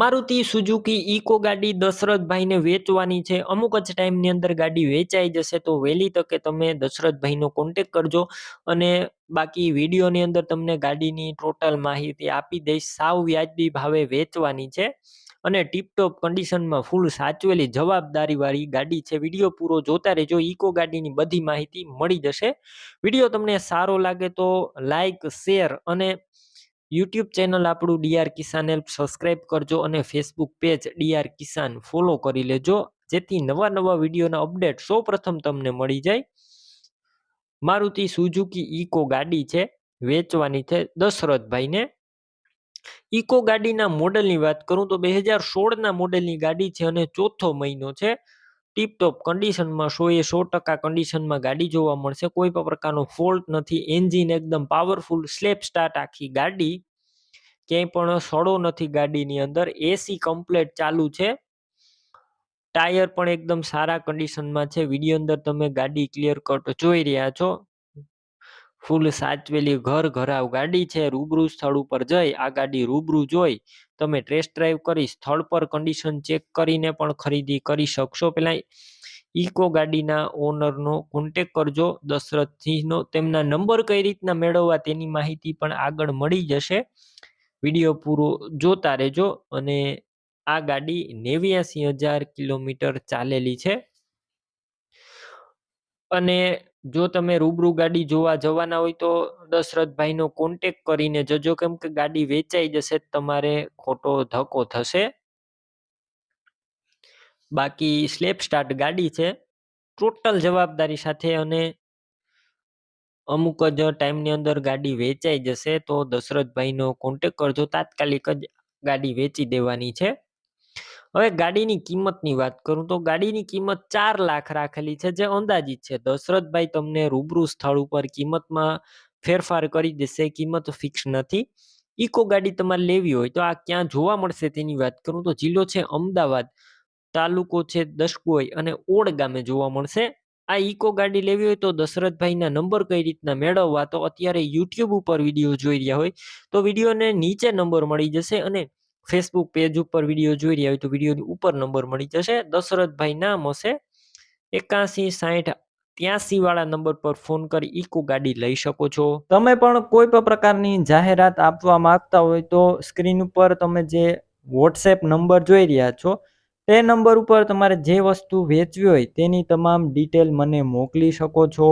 Maruti Suzuki eco ગાડી દશરથભાઈને વેચવાની છે. અમુક જ ટાઈમની અંદર ગાડી વેચાઈ જશે તો વહેલી તકે તમે દશરથભાઈનો કોન્ટેક કરજો અને બાકી વિડીયોની અંદર તમને ગાડીની ટોટલ માહિતી આપી દઈશ. સાવ વ્યાજબી ભાવે વેચવાની છે અને ટીપટોપ કન્ડિશનમાં ફૂલ સાચવેલી જવાબદારીવાળી ગાડી છે. વીડિયો પૂરો જોતા રહેજો. ઇકો ગાડીની બધી માહિતી મળી જશે. વીડિયો તમને સારો લાગે તો લાઈક શેર અને યુટ્યુબ ચેનલ આપણું ડીઆર કિસાન હેલ્પ સબસ્ક્રાઇબ કરજો અને Facebook page DR Kisan follow કરી લેજો. જેથી નવા નવા વિડીયોના અપડેટ સૌ પ્રથમ તમને મળી જાય. મારુતિ સુઝુકી ઇકો ગાડી છે, વેચવાની છે દશરથભાઈને. ઇકો ગાડીના મોડલની વાત કરું તો બે હજાર સોળના મોડેલની ગાડી છે અને ચોથો મહિનો છે. ટીપટોપ કન્ડિશનમાં સો એ સો ટકા કન્ડિશનમાં ગાડી જોવા મળશે. કોઈ પણ પ્રકારનો ફોલ્ટ નથી. એન્જિન એકદમ પાવરફુલ સ્લેપ સ્ટાર્ટ આખી ગાડી. ક્યાંય પણ સડો નથી ગાડીની અંદર. એસી કમ્પ્લેટ ચાલુ છે. ટાયર પણ એકદમ સારા કન્ડિશનમાં છે. વીડિયો અંદર તમે ગાડી ક્લિયર કટ જોઈ રહ્યા છો. ફૂલ સાચવેલી ઘર ઘરાવ ગાડી છે, રૂબરૂ સ્થળ ઉપર જઈ, આ ગાડી રૂબરૂ જોઈ. તમે ટેસ્ટ ડ્રાઈવ કરી સ્થળ પર કન્ડિશન ચેક કરીને પણ ખરીદી કરી શકશો. પહેલાં ઇકો ગાડીના ઓનરનો કોન્ટેક કરજો. દશરથસિંહનો તેમના નંબર કઈ રીતના મેળવવા તેની માહિતી પણ આગળ મળી જશે. વીડિયો પૂરો જોતા રહેજો અને આ ગાડી નેવ્યાસી હજાર કિલોમીટર ચાલેલી છે. અને જો તમે રૂબરૂ ગાડી જોવા જવાના હોય તો દશરથભાઈનો કોન્ટેક કરીને જજો. કેમ કે ગાડી વેચાઈ જશે, તમારે ખોટો ધક્કો થશે. બાકી સ્લેપ સ્ટાર્ટ ગાડી છે. ટોટલ જવાબદારી સાથે અને અમુક જ ટાઈમની અંદર ગાડી વેચાઈ જશે તો દશરથભાઈનો કોન્ટેક કરજો. તાત્કાલિક જ ગાડી વેચી દેવાની છે. હવે ગાડીની કિંમતની વાત કરું તો ગાડીની કિંમત ચાર લાખ રાખેલી છે, જે અંદાજિત છે. દશરથભાઈ તમને રૂબરૂ સ્થળ ઉપર કિંમતમાં ફેરફાર કરી દેશે, કિંમત ફિક્સ નથી. ઇકો ગાડી તમારે લેવી હોય તો આ ક્યાં જોવા મળશે તેની વાત કરું તો જિલ્લો છે અમદાવાદ, તાલુકો છે દસકોઈ અને ઓડ ગામે જોવા મળશે. આ ઇકો ગાડી લેવી હોય તો દશરથભાઈના નંબર કઈ રીતના મેળવવા તો અત્યારે યુટ્યુબ ઉપર વીડિયો જોઈ રહ્યા હોય તો વિડીયોને નીચે નંબર મળી જશે અને ફેસબુક પેજ ઉપર વીડિયો જોઈ રહ્યા હોય તો વિડીયોની ઉપર નંબર મળી જશે. દશરથભાઈ નામ હશે. એકાસી સાઠ ત્યાસી વાળા નંબર પર ફોન કરી ઇકો ગાડી લઈ શકો છો. તમે પણ કોઈ પણ પ્રકારની જાહેરાત આપવા માંગતા હોય તો સ્ક્રીન ઉપર તમે જે વોટ્સએપ નંબર જોઈ રહ્યા છો, તે નંબર ઉપર તમારે જે વસ્તુ વેચવી હોય તેની તમામ ડિટેલ મને મોકલી શકો છો.